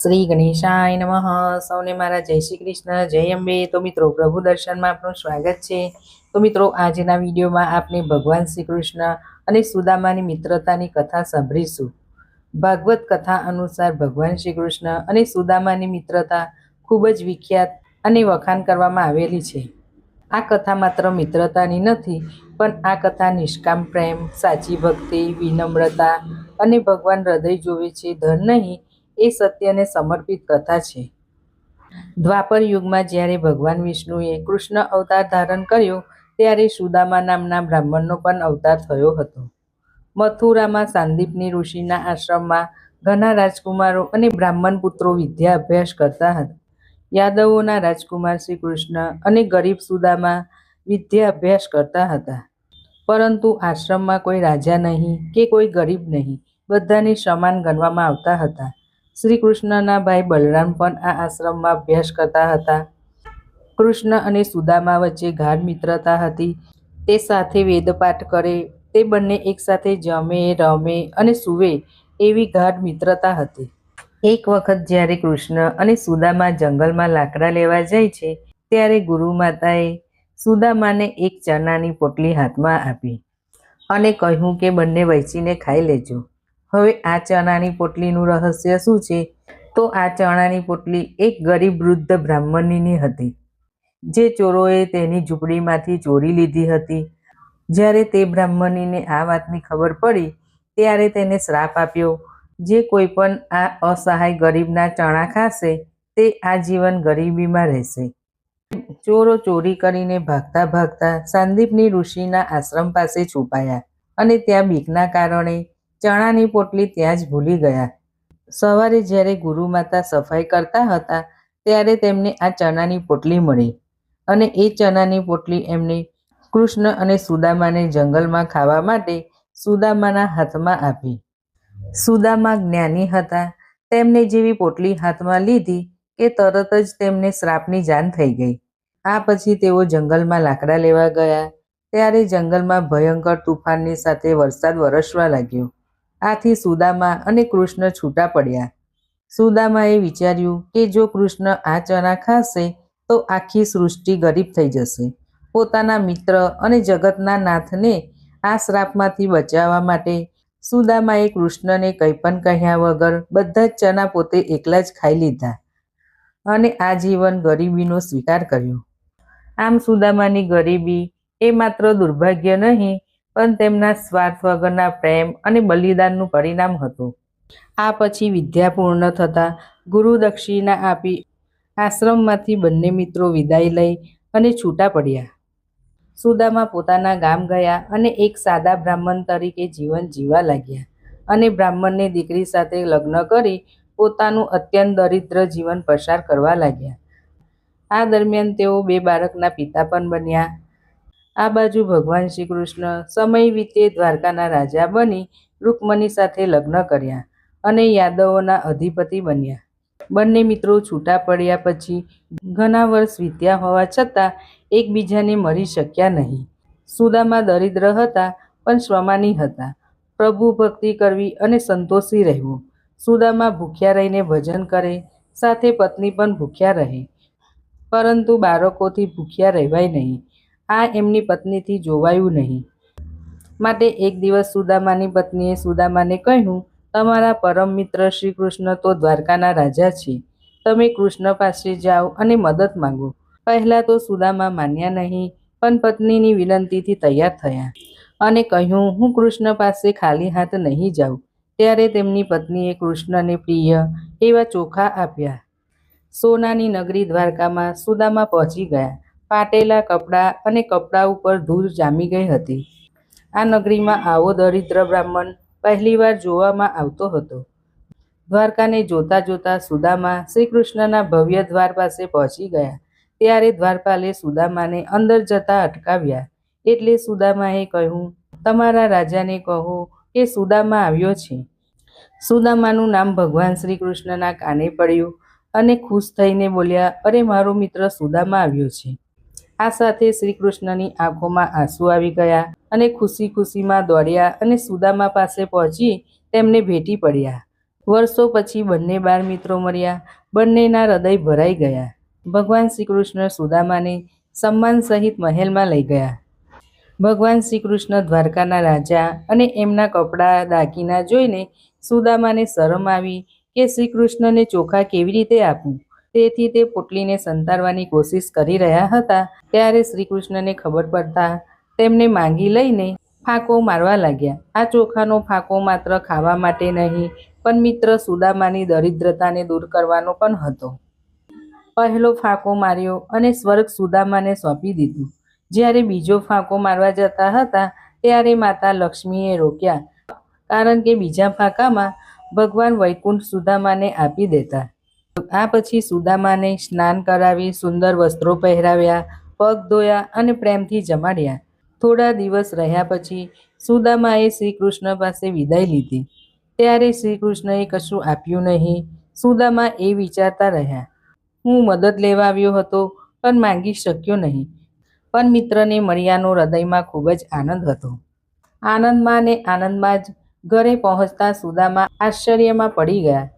શ્રી ગણેશાય નમઃ. સૌને મારા જય શ્રી કૃષ્ણ, જય અંબે. તો મિત્રો, પ્રભુ દર્શનમાં આપનું સ્વાગત છે. તો મિત્રો, આજના વિડીયોમાં આપણે ભગવાન શ્રી કૃષ્ણ અને સુદામાની મિત્રતાની કથા સાંભળીશું. ભાગવત કથા અનુસાર ભગવાન શ્રી કૃષ્ણ અને સુદામાની મિત્રતા ખૂબ જ વિખ્યાત અને વખાણ કરવામાં આવેલી છે. આ કથા માત્ર મિત્રતાની નથી, પણ આ કથા નિષ્કામ પ્રેમ, સાચી ભક્તિ, વિનમ્રતા અને ભગવાન હૃદય જોવે છે. ધન નહીં એ સત્યને સમર્પિત કથા છે. દ્વાપર યુગમાં જ્યારે ભગવાન વિષ્ણુએ કૃષ્ણ અવતાર ધારણ કર્યો, ત્યારે સુદામા નામના બ્રાહ્મણનો પણ અવતાર થયો હતો. મથુરામાં સાંદીપની ઋષિના આશ્રમમાં ઘણા રાજકુમારો અને બ્રાહ્મણ પુત્રો વિદ્યા અભ્યાસ કરતા હતા. યાદવોના રાજકુમાર શ્રી કૃષ્ણ અને ગરીબ સુદામા વિદ્યા અભ્યાસ કરતા હતા. પરંતુ આશ્રમમાં કોઈ રાજા નહીં કે કોઈ ગરીબ નહીં, બધાને સમાન ગણવામાં આવતા હતા. શ્રી કૃષ્ણના ભાઈ બલરામ પણ આ આશ્રમમાં અભ્યાસ કરતા હતા. કૃષ્ણ અને સુદામા વચ્ચે ગાઢ મિત્રતા હતી. તે સાથે વેદપાઠ કરે, તે બંને એકસાથે જમે, રમે અને સૂવે એવી ગાઢ મિત્રતા હતી. એક વખત જ્યારે કૃષ્ણ અને સુદામા જંગલમાં લાકડા લેવા જાય છે, ત્યારે ગુરુ માતાએ સુદામાને એક ચણાની પોટલી હાથમાં આપી અને કહ્યું કે બંને વહેંચીને ખાઈ લેજો. હવે આ ચણાની પોટલીનું રહસ્ય શું છે? તો આ ચણાની પોટલી એક ગરીબ વૃદ્ધ બ્રાહ્મણીની હતી, જે ચોરોએ તેની ઝૂંપડીમાંથી ચોરી લીધી હતી. જ્યારે તે બ્રાહ્મણીને આ વાતની ખબર પડી, ત્યારે તેને શ્રાપ આપ્યો, જે કોઈ પણ આ અસહાય ગરીબના ચણા ખાશે, તે આજીવન ગરીબીમાં રહેશે. ચોરો ચોરી કરીને ભાગતા ભાગતા સંદીપની ઋષિના આશ્રમ પાસે છુપાયા અને ત્યાં બીકના કારણે ચણાની પોટલી ત્યાં જ ભૂલી ગયા. સવારે જ્યારે ગુરુ માતા સફાઈ કરતા હતા, ત્યારે તેમને આ ચણાની પોટલી મળી. અને એ ચણાની પોટલી એમને કૃષ્ણ અને સુદામાને જંગલમાં ખાવા માટે સુદામાના હાથમાં આપી. સુદામા જ્ઞાની હતા. તેમને જેવી પોટલી હાથમાં લીધી કે તરત જ તેમને શ્રાપની જાન થઈ ગઈ. આ પછી તેઓ જંગલમાં લાકડા લેવા ગયા. ત્યારે જંગલમાં ભયંકર તુફાનની સાથે વરસાદ વરસવા લાગ્યો. આથી સુદામા અને કૃષ્ણ છૂટા પડ્યા. સુદામાએ વિચાર્યું કે જો કૃષ્ણ આ ચણા ખાશે, તો આખી સૃષ્ટિ ગરીબ થઈ જશે. પોતાના મિત્ર અને જગતના નાથને આ શ્રાપમાંથી બચાવવા માટે સુદામાએ કૃષ્ણને કંઈ પણ કહ્યા વગર બધા જ ચણા પોતે એકલા જ ખાઈ લીધા અને આ જીવન ગરીબીનો સ્વીકાર કર્યો. આમ સુદામાની ગરીબી એ માત્ર દુર્ભાગ્ય નહીં પણ તેમના સ્વાર્થ વગરના પ્રેમ અને બલિદાનનું પરિણામ હતું. આ પછી વિદ્યા પૂર્ણ થતાં ગુરુ દક્ષિણા આપી આશ્રમમાંથી બંને મિત્રો વિદાય લઈ અને છૂટા પડ્યા. સુદામા પોતાના ગામ ગયા અને એક સાદા બ્રાહ્મણ તરીકે જીવન જીવવા લાગ્યા અને બ્રાહ્મણની દીકરી સાથે લગ્ન કરી પોતાનું અત્યંત દરિદ્ર જીવન પસાર કરવા લાગ્યા. આ દરમિયાન તેઓ બે બાળકના પિતા પણ બન્યા આ બાજુ ભગવાન શ્રી કૃષ્ણ સમય વીતે દ્વારકાના રાજા બની રૂકમણી સાથે લગ્ન કર્યા અને યાદવોના અધિપતિ બન્યા. બંને મિત્રો છૂટા પડ્યા પછી ઘણા વર્ષ વીત્યા હોવા છતાં એકબીજાને મળી શક્યા નહીં. સુદામા દરિદ્ર હતા પણ સ્વમાની હતા. પ્રભુ ભક્તિ કરવી અને સંતોષી રહેવું. સુદામા ભૂખ્યા રહીને ભજન કરે, સાથે પત્ની પણ ભૂખ્યા રહે. પરંતુ બાળકોથી ભૂખ્યા રહેવાય નહીં. આ એમની પત્નીથી જોવાયું નહીં. માટે એક દિવસ સુદામાની પત્નીએ સુદામાને કહ્યું, તમારા પરમ મિત્ર શ્રી કૃષ્ણ તો દ્વારકાના રાજા છે. તમે કૃષ્ણ પાસે જાઓ અને મદદ માંગો. પહેલાં તો સુદામા માન્યા નહીં, પણ પત્નીની વિનંતીથી તૈયાર થયા અને કહ્યું, હું કૃષ્ણ પાસે ખાલી હાથ નહીં જાઉં. ત્યારે તેમની પત્નીએ કૃષ્ણને પ્રિય એવા ચોખા આપ્યા. સોનાની નગરી દ્વારકામાં સુદામા પહોંચી ગયા. પાટેલા કપડાં અને કપડાં ઉપર ધૂળ જામી ગઈ હતી. આ નગરીમાં આવો દરિદ્ર બ્રાહ્મણ પહેલીવાર જોવામાં આવતો હતો. દ્વારકાને જોતા જોતા સુદામા શ્રી કૃષ્ણના ભવ્ય દ્વાર પાસે પહોંચી ગયા. ત્યારે દ્વારપાલે સુદામાને અંદર જતા અટકાવ્યા. એટલે સુદામાએ કહ્યું, તમારા રાજાને કહો કે સુદામા આવ્યો છે. સુદામાનું નામ ભગવાન શ્રી કૃષ્ણના કાને પડ્યું અને ખુશ થઈને બોલ્યા, અરે મારો મિત્ર સુદામા આવ્યો છે. આ સાથે શ્રી કૃષ્ણની આંખોમાં આંસુ આવી ગયા અને ખુશી ખુશીમાં દોડ્યા અને સુદામા પાસે પહોંચી તેમને ભેટી પડ્યા. વર્ષો પછી બંને બાળ મિત્રો મળ્યા બંનેના હૃદય ભરાઈ ગયા. ભગવાન શ્રી કૃષ્ણ સુદામાને સન્માન સહિત મહેલમાં લઈ ગયા. ભગવાન શ્રી કૃષ્ણ દ્વારકાના રાજા અને એમના કપડાં દાગીના જોઈને સુદામાને શરમ આવી કે શ્રી કૃષ્ણને ચોખા કેવી રીતે આપવું તેથી તે પોટલીને સંતારવાની કોશિશ કરી રહ્યા હતા. ત્યારે શ્રીકૃષ્ણને ખબર પડતા તેમને માંગી લઈને ફાંકો મારવા લાગ્યા. આ ચોખાનો ફાંકો માત્ર ખાવા માટે નહીં, પણ મિત્ર સુદામાની દરિદ્રતાને દૂર કરવાનો પણ હતો. પહેલો ફાંકો માર્યો અને સ્વર્ગ સુદામાને સોંપી દીધું. જ્યારે બીજો ફાંકો મારવા જતા હતા, ત્યારે માતા લક્ષ્મીએ રોક્યા. કારણ કે બીજા ફાંકામાં ભગવાન વૈકુંઠ સુદામાને આપી દેતા. આ પછી સુદામાને સ્નાન કરાવી સુંદર વસ્ત્રો પહેરાવ્યા, પગ ધોયા અને પ્રેમથી જમાડ્યા. થોડા દિવસ રહ્યા પછી સુદામાએ શ્રી કૃષ્ણ પાસે વિદાય લીધી. ત્યારે શ્રી કૃષ્ણએ કશું આપ્યું નહીં. સુદામા એ વિચારતા રહ્યા, હું મદદ લેવા આવ્યો હતો, પણ માંગી શક્યો નહીં. પણ મિત્રને મળ્યાનો હૃદયમાં ખૂબ જ આનંદ હતો. આનંદમાં ને આનંદમાં જ ઘરે પહોંચતા સુદામા આશ્ચર્યમાં પડી ગયા.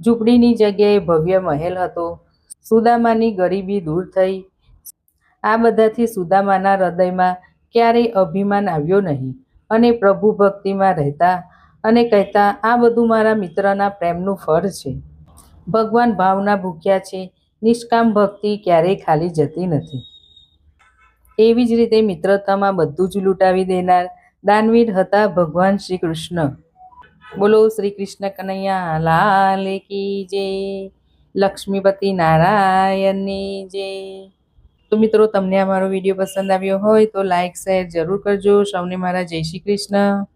ઝૂંપડીની જગ્યાએ ભવ્ય મહેલ હતો. સુદામાની ગરીબી દૂર થઈ. આ બધાથી સુદામાના હૃદયમાં ક્યારેય અભિમાન આવ્યો નહીં અને પ્રભુ ભક્તિમાં રહેતા અને કહેતા, આ બધું મારા મિત્રના પ્રેમનું ફળ છે. ભગવાન ભાવના ભૂખ્યા છે. નિષ્કામ ભક્તિ ક્યારેય ખાલી જતી નથી. એવી જ રીતે મિત્રતામાં બધું જ લૂંટાવી દેનાર દાનવીર હતા ભગવાન શ્રી કૃષ્ણ. બોલો શ્રી કૃષ્ણ કનૈયા, લાલ કી જય, લક્ષ્મીપતિ નારાયણની જય. તો મિત્રો, તમને અમારો વીડિયો પસંદ આવ્યો હોય તો લાઈક, શેર જરૂર કરજો. સૌને મારા જય શ્રી કૃષ્ણ.